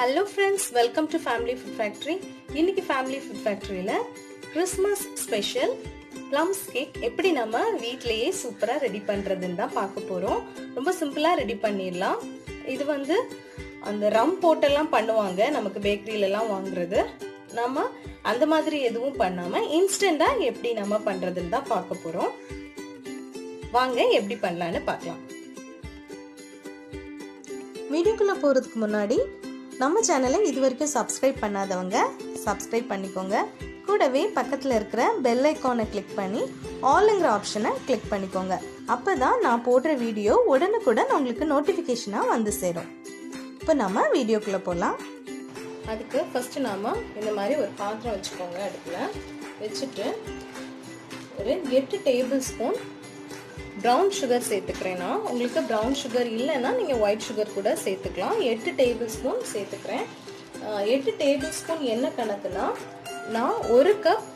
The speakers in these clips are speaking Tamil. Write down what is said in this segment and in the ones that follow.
Hello friends welcome to family food factory இன்னைக்கு ஃபேமிலி ஃபுட் ஃபேக்ட்ரியில் கிறிஸ்மஸ் ஸ்பெஷல் ப்ளம்ஸ் கேக் எப்படி நம்ம வீட்டிலேயே சூப்பராக ரெடி பண்ணுறதுன்னு தான் பார்க்க போகிறோம் ரொம்ப சிம்பிளாக ரெடி பண்ணிடலாம். இது வந்து அந்த ரம் போட்டெல்லாம் பண்ணுவாங்க நமக்கு பேக்கரியிலலாம் வாங்குறது. நம்ம அந்த மாதிரி எதுவும் பண்ணாமல் இன்ஸ்டண்ட்டாக எப்படி நம்ம பண்ணுறதுன்னு தான் பார்க்க போகிறோம் வாங்க எப்படி பண்ணலான்னு பார்க்கலாம். வீடியோக்குள்ளே போகிறதுக்கு முன்னாடி நம்ம சேனலை இது வரைக்கும் சப்ஸ்கிரைப் பண்ணாதவங்க சப்ஸ்கிரைப் பண்ணிக்கோங்க. கூடவே பக்கத்தில் இருக்கிற பெல் ஐக்கானை கிளிக் பண்ணி ஆல்ங்கிற ஆப்ஷனை கிளிக் பண்ணிக்கோங்க. அப்போ தான் நான் போடுற வீடியோ உடனுக்குடன் உங்களுக்கு நோட்டிஃபிகேஷனாக வந்து சேரும். இப்போ நம்ம வீடியோக்குள்ளே போகலாம் அதுக்கு ஃபஸ்ட்டு நாம் இந்த மாதிரி ஒரு பாத்திரம் வச்சுக்கோங்க அடுப்பில். வச்சுட்டு ஒரு எட்டு டேபிள் ஸ்பூன் ப்ரௌன் சுகர் சேர்த்துக்கிறேன்னா உங்களுக்கு ப்ரௌன் சுகர் இல்லைன்னா நீங்கள் ஒயிட் சுகர் கூட சேர்த்துக்கலாம். எட்டு டேபிள் ஸ்பூன் சேர்த்துக்கிறேன் எட்டு டேபிள் ஸ்பூன் என்ன கணக்குனா நான் ஒரு கப்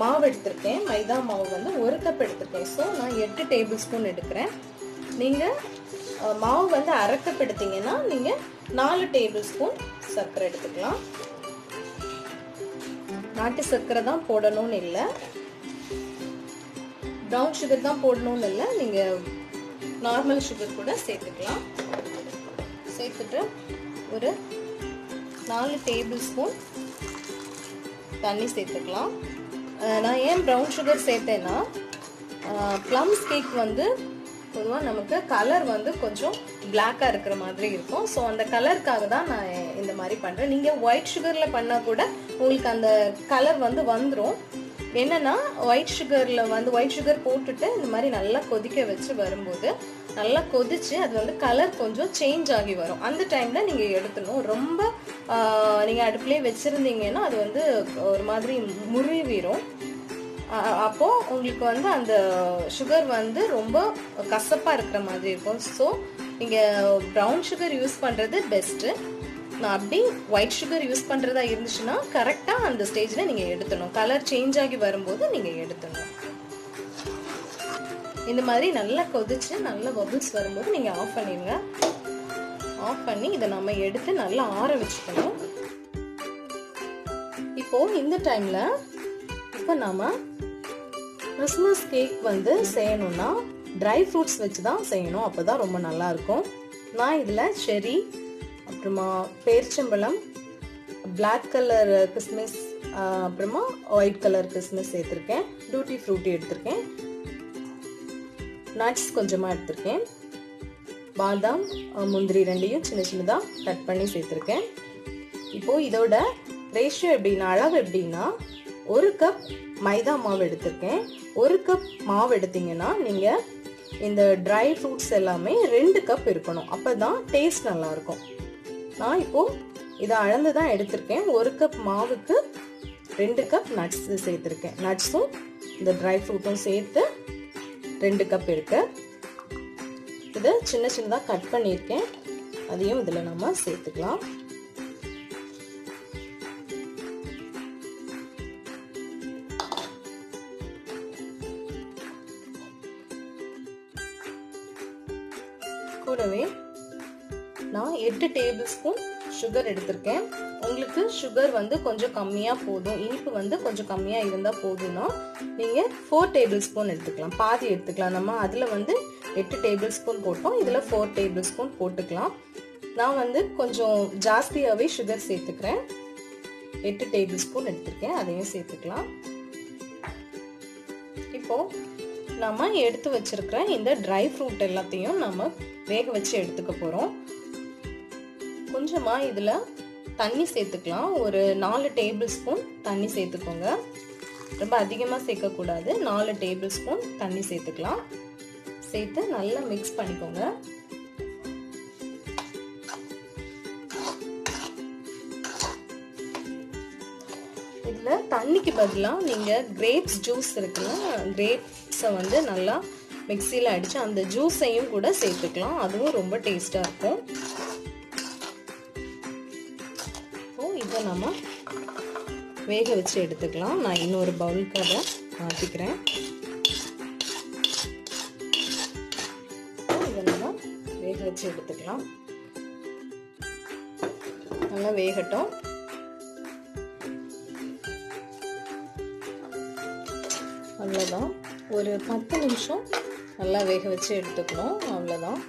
மாவு எடுத்திருக்கேன். மைதா மாவு வந்து ஒரு கப் எடுத்திருக்கேன். ஸோ நான் எட்டு டேபிள் ஸ்பூன் எடுக்கிறேன் நீங்கள் மாவு வந்து அரை கப் எடுத்தீங்கன்னா நீங்கள் நாலு டேபிள் ஸ்பூன் சர்க்கரை எடுத்துக்கலாம். நாட்டு சர்க்கரை தான் போடணும்னு இல்லை. ப்ரௌன் சுகர் தான் போடணும்னு இல்லை. நீங்கள் நார்மல் சுகர் கூட சேர்த்துக்கலாம். சேர்த்துட்டு ஒரு நாலு டேபிள் ஸ்பூன் தண்ணி சேர்த்துக்கலாம். நான் ஏன் ப்ரௌன் சுகர் சேர்த்தேன்னா ப்ளம்ஸ் கேக் வந்து பொதுவாக நமக்கு கலர் வந்து கொஞ்சம் பிளாக்காக இருக்கிற மாதிரி இருக்கும். ஸோ அந்த கலருக்காக தான் நான் இந்த மாதிரி பண்ணுறேன் நீங்கள் ஒயிட் சுகரில் பண்ணால் கூட உங்களுக்கு அந்த கலர் வந்து வந்துடும் என்னென்னா ஒயிட் சுகரில் வந்து ஒயிட் சுகர் போட்டுட்டு இந்த மாதிரி நல்லா கொதிக்க வச்சு வரும்போது நல்லா கொதிச்சு அது வந்து கலர் கொஞ்சம் சேஞ்ச் ஆகி வரும். அந்த டைமில் நீங்கள் எடுத்துணும் ரொம்ப நீங்கள் அடுப்புலேயே வச்சுருந்தீங்கன்னா அது வந்து ஒரு மாதிரி முறிவிடும். அப்போது உங்களுக்கு வந்து அந்த சுகர் வந்து ரொம்ப கசப்பாக இருக்கிற மாதிரி இருக்கும். ஸோ நீங்கள் ப்ரௌன் சுகர் யூஸ் பண்ணுறது பெஸ்ட்டு நான் அப்படி ஒயிட் சுகர் யூஸ் பண்ணுறதா இருந்துச்சுன்னா கரெக்டாக அந்த ஸ்டேஜில் நீங்கள் எடுத்துடணும். கலர் சேஞ்ச் ஆகி வரும்போது நீங்கள் எடுத்துடணும். இந்த மாதிரி நல்லா கொதிச்சு நல்ல பபுள்ஸ் வரும்போது நீங்கள் ஆஃப் பண்ணிடுங்க. ஆஃப் பண்ணி இதை நம்ம எடுத்து நல்லா ஆற வச்சுக்கணும். இப்போது இந்த டைமில் இப்போ நாம் கிறிஸ்மஸ் கேக் வந்து செய்யணும்னா ட்ரை ஃப்ரூட்ஸ் வச்சு தான் செய்யணும். அப்போ தான் ரொம்ப நல்லாயிருக்கும் நான் இதில் செரி அப்புறமா பேர்ச்சம்பழம் பிளாக் கலர் கிறிஸ்மஸ் அப்புறமா ஒயிட் கலர் கிறிஸ்மஸ் சேர்த்துருக்கேன். டூட்டி ஃப்ரூட்டி எடுத்திருக்கேன். நட்ஸ் கொஞ்சமாக எடுத்திருக்கேன். பாதாம் முந்திரி ரெண்டையும் சின்ன சின்னதாக கட் பண்ணி சேர்த்துருக்கேன். இப்போது இதோட ரேஷியோ எப்படின்னா அளவு எப்படின்னா ஒரு கப் மைதா மாவு எடுத்திருக்கேன். ஒரு கப் மாவு எடுத்தீங்கன்னா நீங்கள் இந்த ட்ரை ஃப்ரூட்ஸ் எல்லாமே ரெண்டு கப் இருக்கணும். அப்போ தான் டேஸ்ட் நல்லாயிருக்கும் நான் இப்போது இதை அளந்து தான் எடுத்திருக்கேன். ஒரு கப் மாவுக்கு ரெண்டு கப் நட்ஸ் சேர்த்துருக்கேன். நட்ஸும் இந்த ட்ரை ஃப்ரூட்டும் சேர்த்து ரெண்டு கப் இருக்கு. இதை சின்ன சின்னதாக கட் பண்ணியிருக்கேன். அதையும் இதில் நம்ம சேர்த்துக்கலாம். நான் எட்டு டேபிள் ஸ்பூன் சுகர் எடுத்திருக்கேன். உங்களுக்கு சுகர் வந்து கொஞ்சம் கம்மியாக போதும். இனிப்பு வந்து கொஞ்சம் கம்மியாக இருந்தால் போதும்னா நீங்கள் ஃபோர் டேபிள் ஸ்பூன் எடுத்துக்கலாம். பாதி எடுத்துக்கலாம். நம்ம அதில் வந்து எட்டு டேபிள் ஸ்பூன் போட்டோம். இதில் ஃபோர் டேபிள் ஸ்பூன் போட்டுக்கலாம். நான் வந்து கொஞ்சம் ஜாஸ்தியாகவே சுகர் சேர்த்துக்கிறேன். எட்டு டேபிள் ஸ்பூன் எடுத்திருக்கேன். அதையும் சேர்த்துக்கலாம். இப்போது நம்ம எடுத்து வச்சுருக்கிற இந்த ட்ரை ஃப்ரூட் எல்லாத்தையும் நம்ம வேக வச்சு எடுத்துக்க போகிறோம் கொஞ்சமாக இதில் தண்ணி சேர்த்துக்கலாம். ஒரு நாலு டேபிள் ஸ்பூன் தண்ணி சேர்த்துக்கோங்க. ரொம்ப அதிகமாக சேர்க்கக்கூடாது. நாலு டேபிள் ஸ்பூன் தண்ணி சேர்த்துக்கலாம். சேர்த்து நல்லா மிக்ஸ் பண்ணிக்கோங்க. இதில் தண்ணிக்கு பதிலாக நீங்கள் கிரேப்ஸ் ஜூஸ் இருக்குல்ல கிரேப்ஸை வந்து நல்லா மிக்சியில் அடித்து அந்த ஜூஸையும் கூட சேர்த்துக்கலாம். அதுவும் ரொம்ப டேஸ்ட்டாக இருக்கும். நாம் வேக வச்சு எடுத்துக்கலாம். நான் இன்னொரு பவுலுக்கு அதை மாற்றிக்கிறேன் இதை நம்ம வேக வச்சு எடுத்துக்கலாம். நல்லா வேகட்டும். அவ்வளோதான் ஒரு பத்து நிமிஷம் நல்லா வேக வச்சு எடுத்துக்கணும். அவ்வளோதான்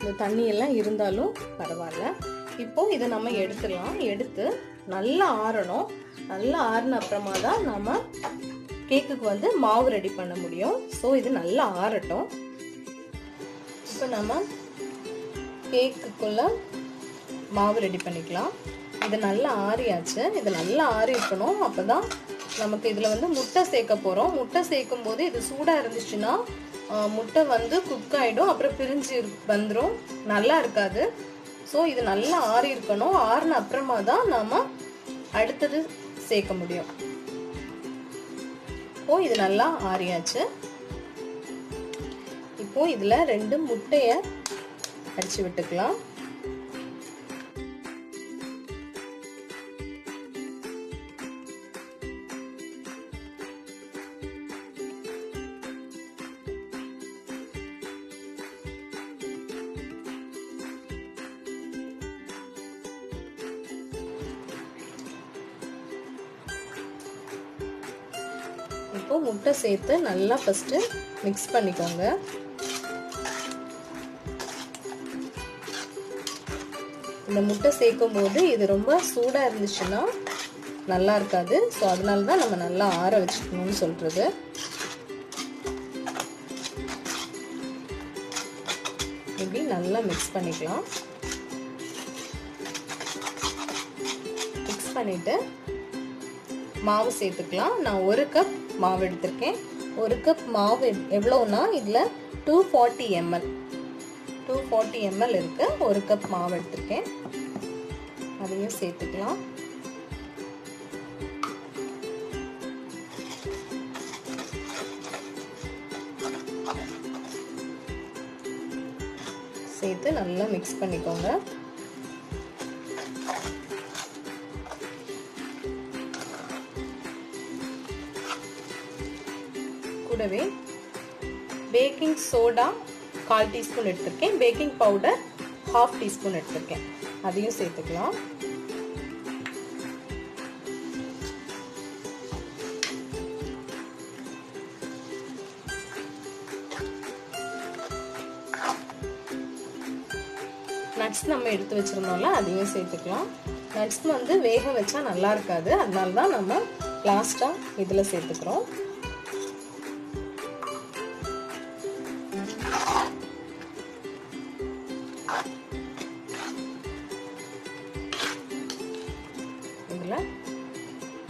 இந்த தண்ணியெல்லாம் இருந்தாலும் பரவாயில்ல. இப்போ இதை நம்ம எடுத்துடலாம். எடுத்து நல்லா ஆறணும். நல்லா ஆறின அப்புறமா தான் நம்ம கேக்குக்கு வந்து மாவு ரெடி பண்ண முடியும். ஸோ இது நல்லா ஆறட்டும். இப்போ நம்ம கேக்குக்குள்ள மாவு ரெடி பண்ணிக்கலாம். இது நல்லா ஆறியாச்சு. இது நல்லா ஆறி இருக்கணும் அப்போ தான் நமக்கு இதில் வந்து முட்டை சேர்க்க போகிறோம் முட்டை சேர்க்கும் போது இது சூடாக இருந்துச்சுன்னா முட்டை வந்து குக் ஆகிடும் அப்புறம் பிரிஞ்சு வந்துடும் நல்லா இருக்காது. ஸோ இது நல்லா ஆறி இருக்கணும். ஆறின அப்புறமா தான் நாம் அடுத்தது சேர்க்க முடியும். இப்போ இது நல்லா ஆறியாச்சு. இப்போ இதில் ரெண்டு முட்டையை அடிச்சு விட்டுக்கலாம். இப்போ முட்டை சேர்த்து நல்லா ஃபஸ்ட்டு மிக்ஸ் பண்ணிக்கோங்க. இந்த முட்டை சேர்க்கும் போது இது ரொம்ப சூடாக இருந்துச்சுன்னா நல்லா இருக்காது. ஸோ அதனால தான் நம்ம நல்லா ஆற வச்சுக்கணும்னு சொல்கிறது இப்படி நல்லா மிக்ஸ் பண்ணிக்கலாம். மிக்ஸ் பண்ணிவிட்டு மாவு சேர்த்துக்கலாம். நான் ஒரு கப் மாவு எடுத்திருக்கேன். ஒரு கப் மாவு எவ்வளோன்னா இதில் two forty ML two forty ML இருக்கு. ஒரு கப் மாவு எடுத்திருக்கேன். அதையும் சேர்த்துக்கலாம். சேர்த்து நல்லா மிக்ஸ் பண்ணிக்கோங்க. கூடவே பேக்கிங் சோடா கால் டீஸ்பூன் எடுத்திருக்கேன். பேக்கிங் பவுடர் ஹாஃப் டீஸ்பூன் எடுத்திருக்கேன். அதையும் சேர்த்துக்கலாம். நட்ஸ் நம்ம எடுத்து வச்சுருந்தோம்ல அதையும் சேர்த்துக்கலாம். நட்ஸ் வந்து வேக வச்சா நல்லா இருக்காது. அதனால தான் நம்ம லாஸ்ட்டாக இதில் சேர்த்துக்கிறோம்.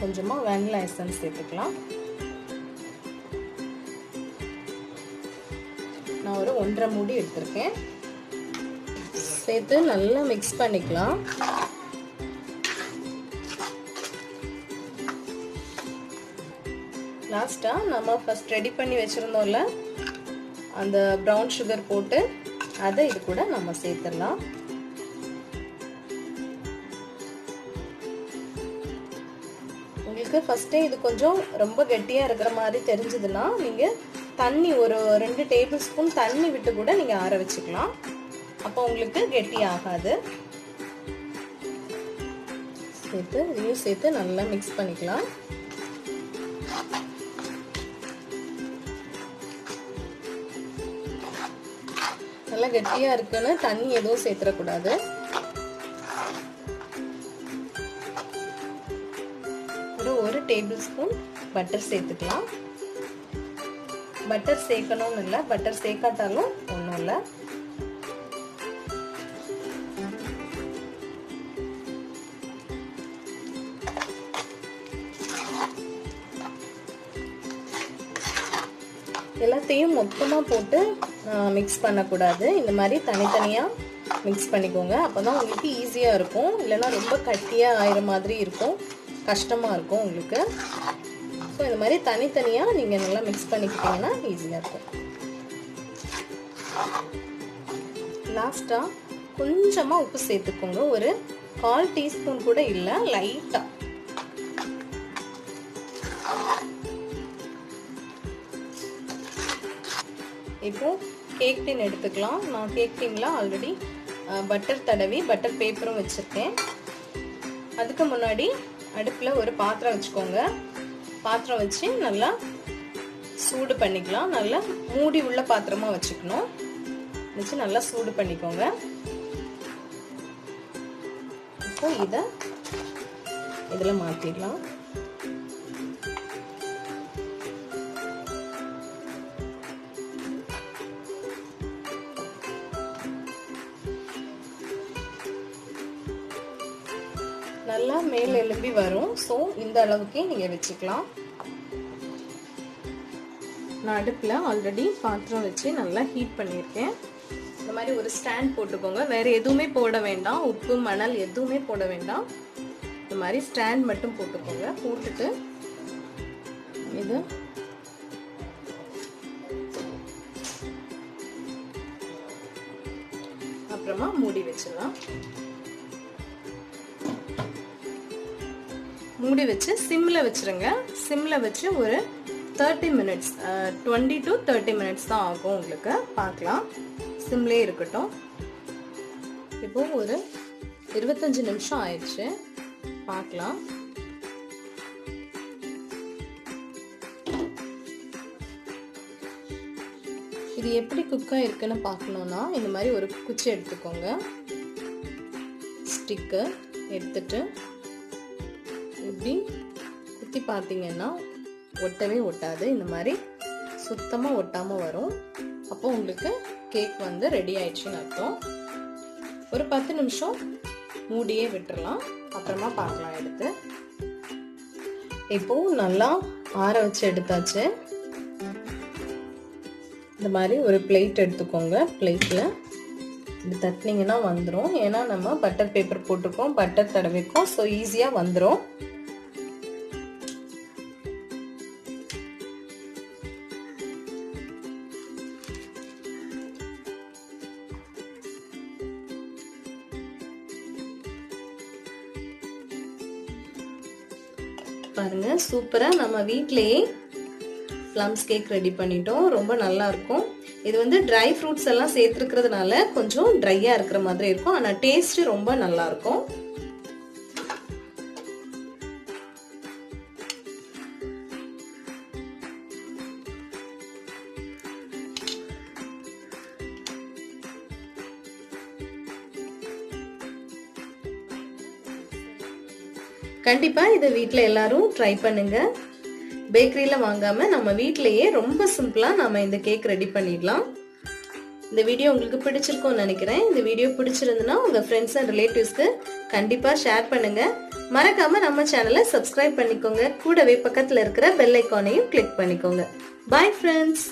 கொஞ்சமாக வேனிலா எசன்ஸ் சேர்த்துக்கலாம். நான் ஒரு ஒன்றரை மூடி எடுத்திருக்கேன். சேர்த்து நல்லா மிக்ஸ் பண்ணிக்கலாம். லாஸ்ட்டாக நம்ம ஃபஸ்ட் ரெடி பண்ணி வச்சுருந்தோம்ல அந்த ப்ரௌன் சுகர் போட்டு அதை இது கூட நம்ம சேர்த்துடலாம். உங்களுக்கு ஃபஸ்ட்டே இது கொஞ்சம் ரொம்ப கெட்டியாக இருக்கிற மாதிரி தெரிஞ்சதுன்னா நீங்கள் தண்ணி ஒரு ரெண்டு டேபிள் ஸ்பூன் தண்ணி விட்டு கூட நீங்கள் ஆற வச்சுக்கலாம். அப்போ உங்களுக்கு கெட்டி ஆகாது. சேர்த்து இதையும் சேர்த்து நல்லா மிக்ஸ் பண்ணிக்கலாம். நல்லா கெட்டியாக இருக்குன்னு தண்ணி எதுவும் சேர்த்துடக்கூடாது டேபிள் ஸ்பூன் பட்டர் சேர்த்துக்கலாம். பட்டர் சேர்க்கணும்னு இல்லை பட்டர் சேர்க்காட்டாலும் ஒன்றும் இல்லை. எல்லாத்தையும் மொத்தமாக போட்டு மிக்ஸ் பண்ணக்கூடாது. இந்த மாதிரி தனித்தனியாக மிக்ஸ் பண்ணிக்கோங்க. அப்போ தான் உங்களுக்கு ஈஸியாக இருக்கும். இல்லைன்னா ரொம்ப கட்டியாக ஆகிற மாதிரி இருக்கும். கஷ்டமாக இருக்கும் உங்களுக்கு. ஸோ இந்த மாதிரி தனித்தனியாக நீங்கள் நல்லா மிக்ஸ் பண்ணிக்கிட்டிங்கன்னா ஈஸியாக இருக்கும். லாஸ்ட்டாக கொஞ்சமாக உப்பு சேர்த்துக்கோங்க. ஒரு கால் டீஸ்பூன் கூட இல்லை லைட்டாக இப்போ கேக் டின் எடுத்துக்கலாம். நான் கேக் டின்ல ஆல்ரெடி பட்டர் தடவி பட்டர் பேப்பரும் வச்சுருக்கேன். அதுக்கு முன்னாடி அடுப்பில் ஒரு பாத்திரம் வச்சுக்கோங்க. பாத்திரம் வச்சு நல்லா சூடு பண்ணிக்கலாம். நல்லா மூடி உள்ள பாத்திரமாக வச்சுக்கணும். வச்சு நல்லா சூடு பண்ணிக்கோங்க. இப்போ இதை இதில் மாற்றிடலாம் நல்லா மேல் எலும்பி வரும். ஸோ இந்த அளவுக்கே நீங்கள் வச்சுக்கலாம். நான் அடுப்பில் ஆல்ரெடி பாத்திரம் வச்சு நல்லா ஹீட் பண்ணியிருக்கேன். இந்த மாதிரி ஒரு ஸ்டாண்ட் போட்டுக்கோங்க. வேறு எதுவுமே போட வேண்டாம். உப்பு மணல் எதுவுமே போட வேண்டாம். இந்த மாதிரி ஸ்டாண்ட் மட்டும் போட்டுக்கோங்க. போட்டுட்டு இது அப்புறமா மூடி வச்சிடலாம். மூடி வச்சு சிம்மில் வச்சுருங்க. சிம்மில் வச்சு ஒரு thirty minutes twenty to thirty minutes தான் ஆகும் உங்களுக்கு. பார்க்கலாம். சிம்லே இருக்கட்டும். இப்போ ஒரு இருபத்தஞ்சு நிமிஷம் ஆயிடுச்சு. பார்க்கலாம். இது எப்படி குக்காக இருக்குன்னு பார்க்கணுன்னா இந்த மாதிரி ஒரு குச்சி எடுத்துக்கோங்க. ஸ்டிக்கு எடுத்துட்டு இப்படி குத்தி பார்த்தீங்கன்னா ஒட்டவே ஒட்டாது. இந்த மாதிரி சுத்தமாக ஒட்டாமல் வரும். அப்போ உங்களுக்கு கேக் வந்து ரெடி ஆயிடுச்சுன்னு அர்த்தம். ஒரு பத்து நிமிஷம் மூடியே விட்டுறலாம். அப்புறமா பார்க்கலாம் எடுத்து. இப்போ நல்லா ஆற வச்சு எடுத்தாச்சு. இந்த மாதிரி ஒரு பிளேட் எடுத்துக்கோங்க. பிளேட்டில் இப்படி தட்டினீங்கன்னா வந்துடும் ஏன்னா நம்ம பட்டர் பேப்பர் போட்டிருக்கோம். பட்டர் தடவைக்கும். ஸோ ஈஸியாக வந்துடும் சூப்பராக நம்ம வீட்லேயே ப்ளம்ஸ் கேக் ரெடி பண்ணிட்டோம். ரொம்ப நல்லா இருக்கும். இது வந்து ட்ரை ஃப்ரூட்ஸ் எல்லாம் சேர்த்துருக்கிறதுனால கொஞ்சம் ட்ரையாக இருக்கிற மாதிரி இருக்கும். ஆனால் டேஸ்ட்டு ரொம்ப நல்லா கண்டிப்பாக இதை வீட்டில் எல்லாரும் ட்ரை பண்ணுங்க. பேக்கரியில் வாங்காமல் நம்ம வீட்டிலையே ரொம்ப சிம்பிளாக நம்ம இந்த கேக் ரெடி பண்ணிடலாம். இந்த வீடியோ உங்களுக்கு பிடிச்சிருக்கும்னு நினைக்கிறேன். இந்த வீடியோ பிடிச்சிருந்துன்னா உங்கள் ஃப்ரெண்ட்ஸ் அண்ட் ரிலேட்டிவ்ஸ்க்கு கண்டிப்பாக ஷேர் பண்ணுங்க. மறக்காம நம்ம சேனலை சப்ஸ்கிரைப் பண்ணிக்கோங்க. கூடவே பக்கத்தில் இருக்கிற பெல் ஐக்கானையும் கிளிக் பண்ணிக்கோங்க. Bye friends